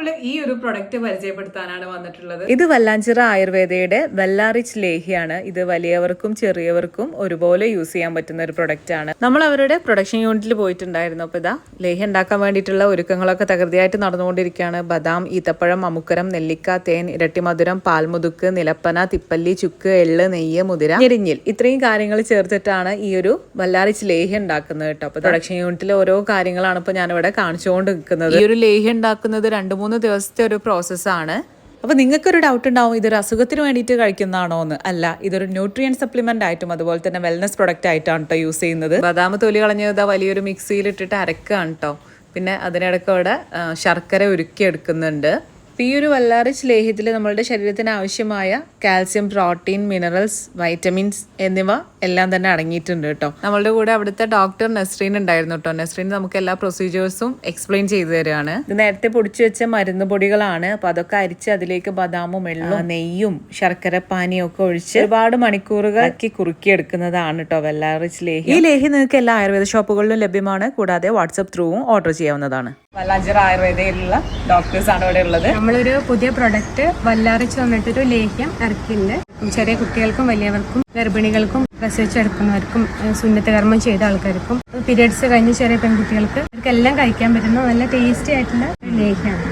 നമ്മൾ ഈ ഒരു പ്രൊഡക്റ്റ് പരിചയപ്പെടുത്താനാണ് വന്നിട്ടുള്ളത്. ഇത് വല്ലാഞ്ചിറ ആയുർവേദയുടെ വെല്ലാറിച്ച് ലേഹിയാണ്. ഇത് വലിയവർക്കും ചെറിയവർക്കും ഒരുപോലെ യൂസ് ചെയ്യാൻ പറ്റുന്ന ഒരു പ്രൊഡക്റ്റ് ആണ്. നമ്മൾ അവരുടെ പ്രൊഡക്ഷൻ യൂണിറ്റിൽ പോയിട്ടുണ്ടായിരുന്നു. അപ്പോൾ ഇതാ ലേഹ്യം ഉണ്ടാക്കാൻ വേണ്ടിയിട്ടുള്ള ഒരുക്കങ്ങളൊക്കെ തകൃതിയായിട്ട് നടന്നുകൊണ്ടിരിക്കുകയാണ്. ബദാം ഈത്തപ്പഴം അമുക്കരം നെല്ലിക്ക തേൻ ഇരട്ടിമധുരം പാൽമുതുക്ക് നിലപ്പന തിപ്പല്ലി ചുക്ക് എള്ള് നെയ്യ് മുതിര ഞെരിഞ്ഞിൽ. ഇത്രയും കാര്യങ്ങൾ ചേർത്തിട്ടാണ് ഈ ഒരു വല്ലാറിച്ച് ലേഹ്യം ഉണ്ടാക്കുന്നത് കേട്ടോ. അപ്പോൾ പ്രൊഡക്ഷൻ യൂണിറ്റിലെ ഓരോ കാര്യങ്ങളാണ് ഇപ്പോൾ ഞാനിവിടെ കാണിച്ചുകൊണ്ട് നിൽക്കുന്നത് ഈ ഒരു ലേഹ്യം ഉണ്ടാക്കുന്നത് രണ്ട് മൂന്ന് ദിവസത്തെ ഒരു പ്രോസസ്സാണ്. അപ്പോൾ നിങ്ങൾക്കൊരു ഡൗട്ട് ഉണ്ടാവും ഇതൊരു അസുഖത്തിന് വേണ്ടിയിട്ട് കഴിക്കുന്നതാണോ എന്ന്. അല്ല ഇതൊരു ന്യൂട്രിയൻ സപ്ലിമെന്റ് ആയിട്ടും അതുപോലെ തന്നെ വെൽനസ് പ്രൊഡക്റ്റ് ആയിട്ടാണ് കേട്ടോ യൂസ് ചെയ്യുന്നത്. ബദാമ തൊലി കളഞ്ഞത് വലിയൊരു മിക്സിയിൽ ഇട്ടിട്ട് അരക്കുകയാണ് കേട്ടോ പിന്നെ അതിനിടയ്ക്ക് അവിടെ ശർക്കര ഉരുക്കി എടുക്കുന്നുണ്ട്. അപ്പോൾ ഈ ഒരു വല്ലാറിച്ച് ലേഹ്യത്തിൽ നമ്മളുടെ ശരീരത്തിന് ആവശ്യമായ കാൽസ്യം പ്രോട്ടീൻ മിനറൽസ് വൈറ്റമിൻസ് എന്നിവ എല്ലാം തന്നെ അടങ്ങിയിട്ടുണ്ട് കേട്ടോ. നമ്മളുടെ കൂടെ അവിടുത്തെ ഡോക്ടർ നസ്രീൻ ഉണ്ടായിരുന്നു കേട്ടോ. നസ്രീൻ നമുക്ക് എല്ലാ പ്രൊസീജിയേഴ്സും എക്സ്പ്ലെയിൻ ചെയ്തു തരികയാണ് ഇത് നേരത്തെ പൊടിച്ചു വെച്ച മരുന്ന് പൊടികളാണ്. അപ്പൊ അതൊക്കെ അരിച്ച് അതിലേക്ക് ബദാമും എള്ളും നെയ്യും ശർക്കര പാനിയും ഒക്കെ ഒഴിച്ച് ഒരുപാട് മണിക്കൂറുകൾ ആക്കി കുറുക്കിയെടുക്കുന്നതാണ് കേട്ടോ വെള്ളാറിച്ച് ലേഹി ഈ ലേഹി നിങ്ങൾക്ക് എല്ലാ ആയുർവേദ ഷോപ്പുകളിലും ലഭ്യമാണ്. കൂടാതെ വാട്സപ്പ് ത്രൂവും ഓർഡർ ചെയ്യാവുന്നതാണ്. വല്ലാഞ്ചിറ ആയുർവേദയിലുള്ള ഡോക്ടേഴ്സ് ആണ് ഇവിടെ ഉള്ളത്. നമ്മളൊരു പുതിയ പ്രൊഡക്റ്റ് വല്ലാറിച്ച് വന്നിട്ടൊരു ലേഹ്യം ഇറക്കിയിട്ടുണ്ട്. ചെറിയ കുട്ടികൾക്കും വലിയവർക്കും ഗർഭിണികൾക്കും പ്രസവിച്ചെടുക്കുന്നവർക്കും സുന്നത്ത് കർമ്മം ചെയ്ത ആൾക്കാർക്കും പീരിയഡ്സ് കഴിഞ്ഞ ചെറിയ പെൺകുട്ടികൾക്ക് ഇവർക്കെല്ലാം കഴിക്കാൻ പറ്റുന്ന നല്ല ടേസ്റ്റി ആയിട്ടുള്ള ലേഹ്യമാണ്.